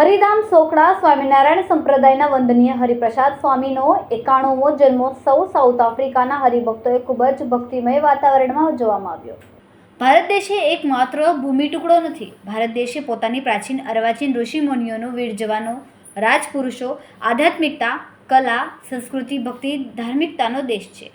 હરિધામ સોખડા સ્વામિનારાયણ સંપ્રદાયના વંદનીય હરિપ્રસાદ સ્વામીનો એકાણુંમો જન્મોત્સવ સાઉથ આફ્રિકાના હરિભક્તોએ ખૂબ જ ભક્તિમય વાતાવરણમાં ઉજવવામાં આવ્યો. ભારત દેશે એકમાત્ર ભૂમિ ટુકડો નથી. ભારત દેશે પોતાની પ્રાચીન અર્વાચીન ઋષિમુનિઓનો, વીર જવાનો, રાજપુરુષો, આધ્યાત્મિકતા, કલા, સંસ્કૃતિ, ભક્તિ, ધાર્મિકતાનો દેશ છે.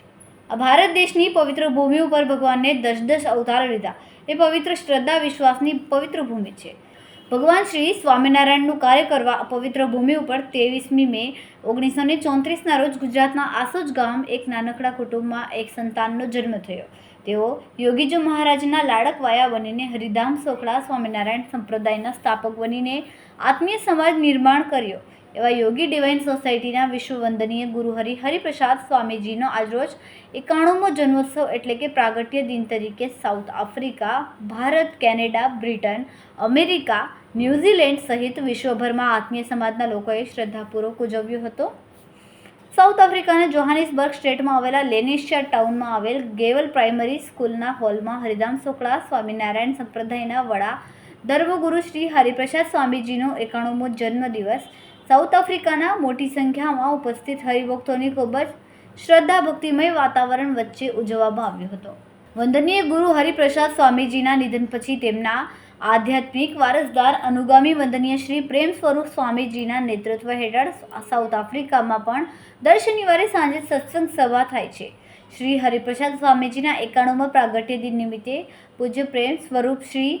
ભારત દેશની પવિત્ર ભૂમિ ઉપર ભગવાનને દસ દસ અવતાર લીધા. એ પવિત્ર શ્રદ્ધા, વિશ્વાસની પવિત્ર ભૂમિ છે. ભગવાન શ્રી સ્વામિનારાયણનું કાર્ય કરવા પવિત્ર ભૂમિ ઉપર ત્રેવીસમી મે ઓગણીસો ને ચોત્રીસના રોજ ગુજરાતના આસોજ ગામ એક નાનકડા કુટુંબમાં એક સંતાનનો જન્મ થયો. તેઓ યોગીજી મહારાજના લાડકવાયા બનીને હરિધામ સોખડા સ્વામિનારાયણ સંપ્રદાયના સ્થાપક બનીને આત્મીય સમાજ નિર્માણ કર્યો. એવા યોગી ડિવાઇન સોસાયટીના વિશ્વવંદનીય ગુરુ હરિ હરિપ્રસાદ સ્વામીજીનો આજરોજ એકાણુંમો જન્મોત્સવ એટલે કે પ્રાગટ્ય દિન તરીકે South Africa, Bharat, Canada, Britain, America, New Zealand સહિત વિશ્વભરમાં આત્મીય સમાજના લોકોએ શ્રદ્ધાપૂર્વક ઉજવ્યો હતો. સાઉથ આફ્રિકાના જોહાનિસબર્ગ સ્ટેટમાં આવેલા લેનેશિયા ટાઉનમાં આવેલ ગેવલ પ્રાઇમરી સ્કૂલના હોલમાં હરિધામ સોકળા, સ્વામિનારાયણ સંપ્રદાયના વડા, ધર્મગુરુ શ્રી હરિપ્રસાદ સ્વામીજીનો એકાણુંમો જન્મદિવસ સાઉથ આફ્રિકાના મોટી સંખ્યામાં ઉપસ્થિત હરિભક્તોની ખૂબ જ શ્રદ્ધા ભક્તિમય વાતાવરણ વચ્ચે ઉજવવામાં આવ્યો હતો. વંદનીય ગુરુ હરિપ્રસાદ સ્વામીજીના નિધન પછી તેમના આધ્યાત્મિક વારસદાર અનુગામી વંદનીય શ્રી પ્રેમ સ્વરૂપ સ્વામીજીના નેતૃત્વ હેઠળ સાઉથ આફ્રિકામાં પણ દર શનિવારે સાંજે સત્સંગ સભા થાય છે. શ્રી હરિપ્રસાદ સ્વામીજીના એકાણુંમાં પ્રાગટ્ય દિન નિમિત્તે પૂજ્ય પ્રેમ સ્વરૂપ શ્રી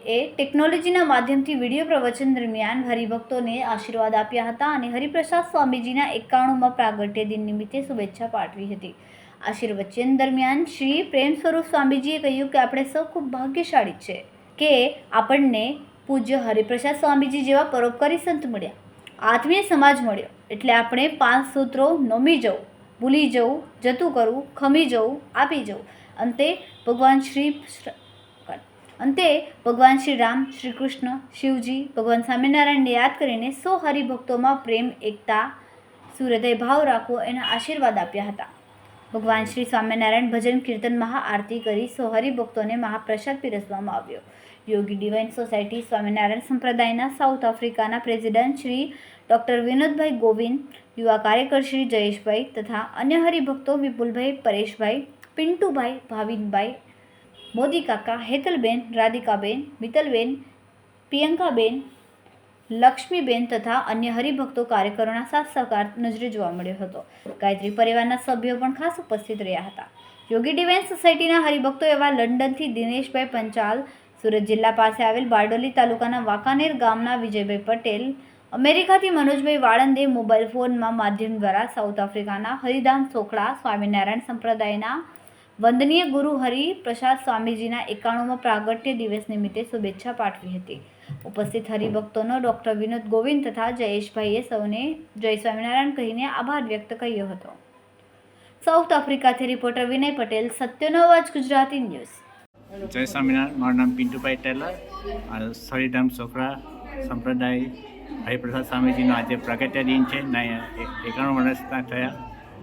એ ટેકનોલોજીના માધ્યમથી વીડિયો પ્રવચન દરમિયાન હરિભક્તોને આશીર્વાદ આપ્યા હતા અને હરિપ્રસાદ સ્વામીજીના એકાણુંમાં પ્રાગટ્ય દિન નિમિત્તે શુભેચ્છા પાઠવી હતી. આશીર્વચન દરમિયાન શ્રી પ્રેમ સ્વરૂપ સ્વામીજીએ કહ્યું કે આપણે સૌ ખૂબ ભાગ્યશાળી છે કે આપણને પૂજ્ય હરિપ્રસાદ સ્વામીજી જેવા પરોપકારી સંત મળ્યા. આત્મીય સમાજ મળ્યો. એટલે આપણે પાંચ સૂત્રો નમી જવું, ભૂલી જવું, જતું કરવું, ખમી જવું, આપી જવું. અંતે ભગવાન શ્રી અંતે ભગવાન શ્રી રામ શ્રી કૃષ્ણ શિવજી, ભગવાન સ્વામિનારાયણને યાદ કરીને સો હરિભક્તોમાં પ્રેમ, એકતા, સુહૃદય ભાવ રાખવો એના આશીર્વાદ આપ્યા હતા. ભગવાન શ્રી સ્વામિનારાયણ ભજન, કીર્તન, મહાઆરતી કરી સો હરિભક્તોને મહાપ્રસાદ પીરસવામાં આવ્યો. યોગી ડિવાઇન સોસાયટી, સ્વામિનારાયણ સંપ્રદાયના સાઉથ આફ્રિકાના પ્રેસિડેન્ટ શ્રી ડૉક્ટર વિનોદભાઈ ગોવિંદ, યુવા કાર્યકર શ્રી જયેશભાઈ તથા અન્ય હરિભક્તો વિપુલભાઈ, પરેશભાઈ, પિન્ટુભાઈ, ભાવિનભાઈ મોદી કાકા હેતલબેન, રાધિકાબેન મિત્તલબેન પ્રિયંકાબેન, લક્ષ્મીબેન તથા અન્ય હરિભક્તો કાર્યકરોના સાથ સહકાર નજરે જોવા મળ્યો હતો. ગાયત્રી પરિવારના સભ્યો પણ ખાસ ઉપસ્થિત રહ્યા હતા. યોગી ડિવાઇન સોસાયટીના હરિભક્તો એવા લંડનથી દિનેશભાઈ પંચાલ, સુરત જિલ્લા પાસે આવેલ બારડોલી તાલુકાના વાંકાનેર ગામના વિજયભાઈ પટેલ, અમેરિકાથી મનોજભાઈ વાળંદે મોબાઈલ ફોનમાં માધ્યમ દ્વારા સાઉથ આફ્રિકાના હરિધામ સોખડા, સ્વામિનારાયણ સંપ્રદાયના વંદનીય ગુરુ હરિ પ્રસાદ સ્વામીજીના એકાણુંમાં પ્રાગટ્ય દિવસ નિમિત્તે શુભેચ્છા પાઠવી હતી. ઉપસ્થિત હરિભક્તોનો ડૉક્ટર વિનોદ ગોવિંદ તથા જયેશભાઈએ સૌને જય સ્વામિનારાયણ કહીને આભાર વ્યક્ત કર્યો હતો. સાઉથ આફ્રિકાથી રિપોર્ટર વિનય પટેલ સત્યનો અવાજ ગુજરાતી ન્યૂઝ. જય સ્વામિનારાયણ, મારું નામ પિન્ટુભાઈ ટેલર સરીધામ સોફરા સંપ્રદાય હરિપ્રસાદ સ્વામીજીનો આજે પ્રગટ્ય દિન છે એકાણું વર્ષના થયા.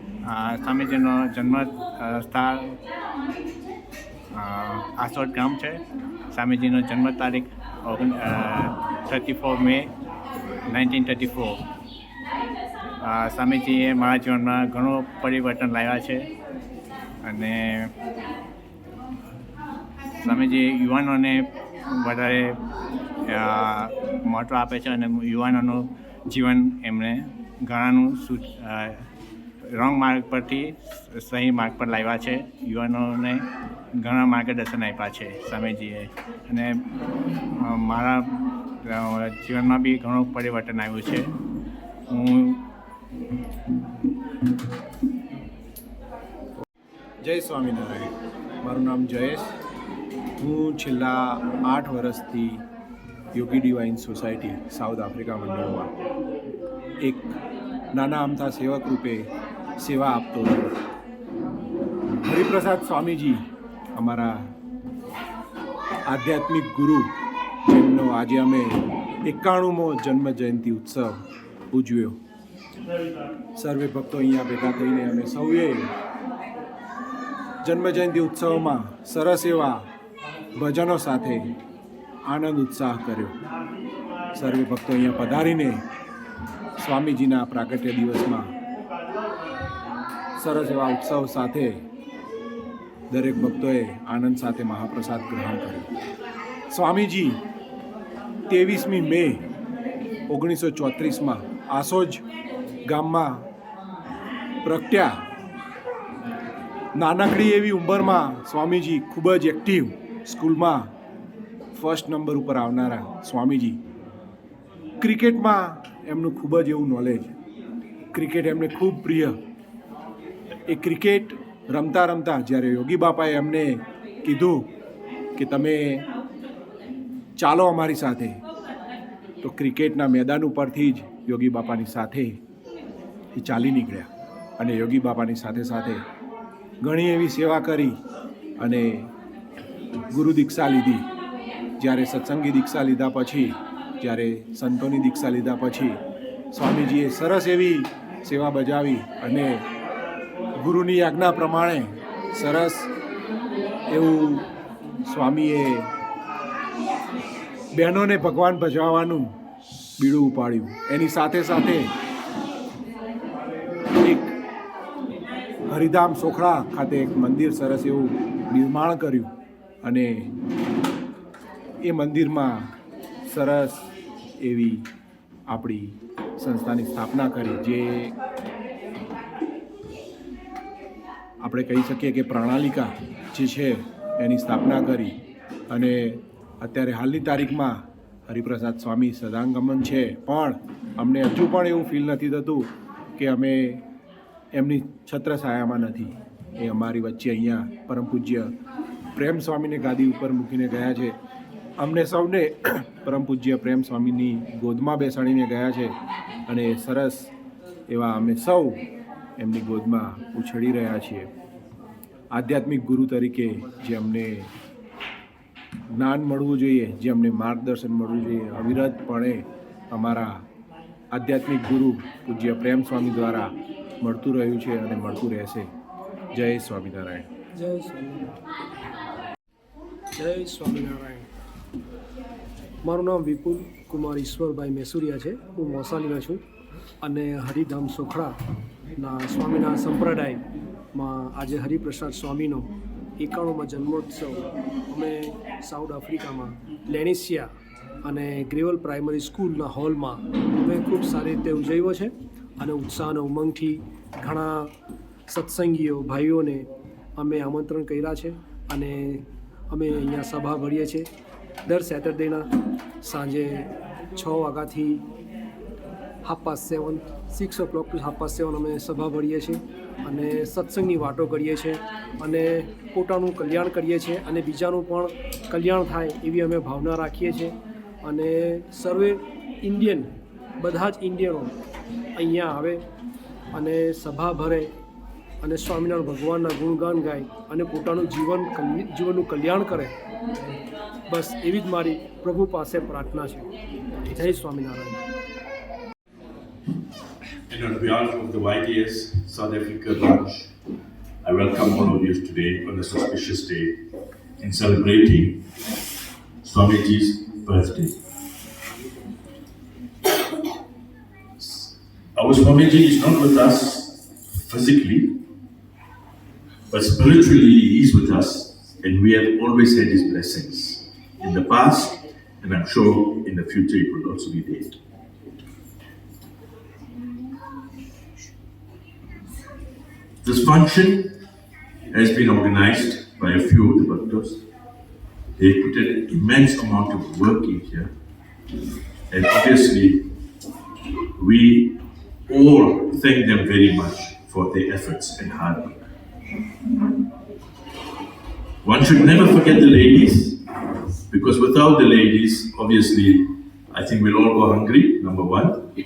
સ્વામીજીનો જન્મ સ્થળ આસોડ ગામ છે. સ્વામીજીનો જન્મ તારીખ ઓગણ thirty four May nineteen thirty four સ્વામીજીએ મારા જીવનમાં ઘણું પરિવર્તન લાવ્યા છે અને સ્વામીજી યુવાનોને વધારે મહત્ત્વ આપે છે અને યુવાનોનું જીવન એમણે ઘણાનું સુ અ, રોંગ માર્ગ પરથી સહી માર્ગ પર લાવ્યા છે. યુવાનોને ઘણા માર્ગદર્શન આપ્યા છે સ્વામીજીએ. અને મારા જીવનમાં બી ઘણું પરિવર્તન આવ્યું છે. હું જય સ્વામિનારાયણ. મારું નામ જયેશ. હું છેલ્લા આઠ વર્ષથી Yogi divine society South Africa મંડળમાં એક નાના અમથા સેવક રૂપે સેવા આપતો છું હરિપ્રસાદ સ્વામીજી, અમારા આધ્યાત્મિક ગુરુ, જેમનો આજે અમે એકાણુંમો જન્મ જયંતિ ઉત્સવ ઉજવ્યો. સર્વે ભક્તો અહીંયા ભેગા થઈને અમે સૌએ જન્મજયંતિ ઉત્સવમાં સરસ એવા ભજનો સાથે આનંદ ઉત્સાહ કર્યો. સર્વે ભક્તો અહીંયા પધારીને સ્વામીજીના પ્રાગટ્ય દિવસમાં સરસ એવા ઉત્સવ સાથે દરેક ભક્તોએ આનંદ સાથે મહાપ્રસાદ ગ્રહણ કર્યો. સ્વામીજી, ત્રેવીસમી મે ઓગણીસો ચોત્રીસમાં આસોજ ગામમાં પ્રગટ્યા. નાનકડી એવી ઉંમરમાં સ્વામીજી ખૂબ જ એક્ટિવ સ્કૂલમાં ફર્સ્ટ નંબર ઉપર આવનારા સ્વામીજી. ક્રિકેટમાં એમનું ખૂબ જ એવું નોલેજ ક્રિકેટ એમને ખૂબ પ્રિય. એ ક્રિકેટ રમતા રમતા જ્યારે યોગી બાપાએ એમને કીધું કે તમે ચાલો અમારી સાથે, તો ક્રિકેટના મેદાન ઉપરથી જ યોગી બાપાની સાથે એ ચાલી નીકળ્યા. અને યોગી બાપાની સાથે સાથે ઘણી એવી સેવા કરી અને ગુરુ દીક્ષા લીધી. જ્યારે સત્સંગી દીક્ષા લીધા પછી, જ્યારે સંતોની દીક્ષા લીધા પછી સ્વામીજીએ સરસ એવી સેવા બજાવી અને ગુરુની આજ્ઞા પ્રમાણે સરસ એવું સ્વામીએ બહેનોને ભગવાન ભજવવાનું બીડું ઉપાડ્યું. એની સાથે સાથે એક હરિધામ સોખડા ખાતે એક મંદિર સરસ એવું નિર્માણ કર્યું અને એ મંદિરમાં સરસ એવી આપણી સંસ્થાની સ્થાપના કરી, જે આપણે કહી શકીએ કે પ્રણાલિકા જે છે એની સ્થાપના કરી અને અત્યારે હાલની તારીખમાં હરિપ્રસાદ સ્વામી સદાંગમન છે. પણ અમને હજુ પણ એવું ફીલ નથી થતું કે અમે એમની છત્રછાયામાં નથી. એ અમારી વચ્ચે અહીંયા પરમ પૂજ્ય પ્રેમ સ્વામીને ગાદી ઉપર મૂકીને ગયા છે. અમને સૌને પરમ પૂજ્ય પ્રેમ સ્વામીની ગોદમાં બેસાડીને ગયા છે. અને સરસ એવા અમે સૌ એમની ગોદમાં ઉછળી રહ્યા છીએ. આધ્યાત્મિક ગુરુ તરીકે જે અમને જ્ઞાન મળવું જોઈએ, જે અમને માર્ગદર્શન મળવું જોઈએ, અવિરતપણે અમારા આધ્યાત્મિક ગુરુ પૂજ્ય પ્રેમ સ્વામી દ્વારા મળતું રહ્યું છે અને મળતું રહેશે. જય સ્વામિનારાયણ. જય સ્વામિનારાયણ. જય સ્વામિનારાયણ. મારું નામ વિપુલ કુમાર ઈશ્વરભાઈ મેસુરિયા છે. હું મોસાલીનો છું અને હરિધામ સોખડાના સ્વામિનારાયણ સંપ્રદાયમાં આજે હરિપ્રસાદ સ્વામીનો એકાણુંમાં જન્મોત્સવ. અમે સાઉથ આફ્રિકામાં લેનિસિયા અને ગ્રેવલ પ્રાઇમરી સ્કૂલના હોલમાં અમે ખૂબ સારી રીતે ઉજવ્યો છે અને ઉત્સાહનો ઉમંગથી ઘણા સત્સંગીઓ, ભાઈઓને અમે આમંત્રણ કર્યા છે અને અમે અહીંયા સભા ભરીએ છીએ. દર સેટરડેના સાંજે છ વાગ્યાથી half past seven six o'clock to half past seven અમે સભા ભરીએ છીએ અને સત્સંગની વાતો કરીએ છીએ અને પોતાનું કલ્યાણ કરીએ છીએ અને બીજાનું પણ કલ્યાણ થાય એવી અમે ભાવના રાખીએ છીએ. અને સર્વે ઇન્ડિયન, બધા જ ઇન્ડિયનો અહીંયા આવે અને સભા ભરે અને સ્વામિનારાયણ ભગવાનના ગુણગાન ગાય અને પોતાનું જીવન જીવનનું કલ્યાણ કરે. બસ એવી જ મારી પ્રભુ પાસે પ્રાર્થના છે. જય Swaminarayan. And on behalf of the YDS South Africa branch, I welcome all of you today on this auspicious day in celebrating Swamiji's birthday. Our Swamiji is not with us physically, but spiritually he is with us, and we have always had his blessings in the past, and I'm sure in the future it will also be there. This function has been organized by a few of the bhaktas. They put an immense amount of work in here. And obviously, we all thank them very much for their efforts and hard work. One should never forget the ladies, because without the ladies, obviously, I think we'll all go hungry, number one.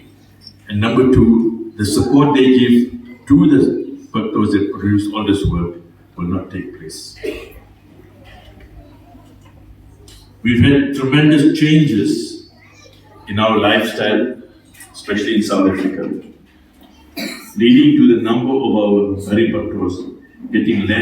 And number two, the support they give to the bhaktas that produce all this work will not take place. We've had tremendous changes in our lifestyle, especially in South Africa, leading to the number of our Hari bhaktas getting less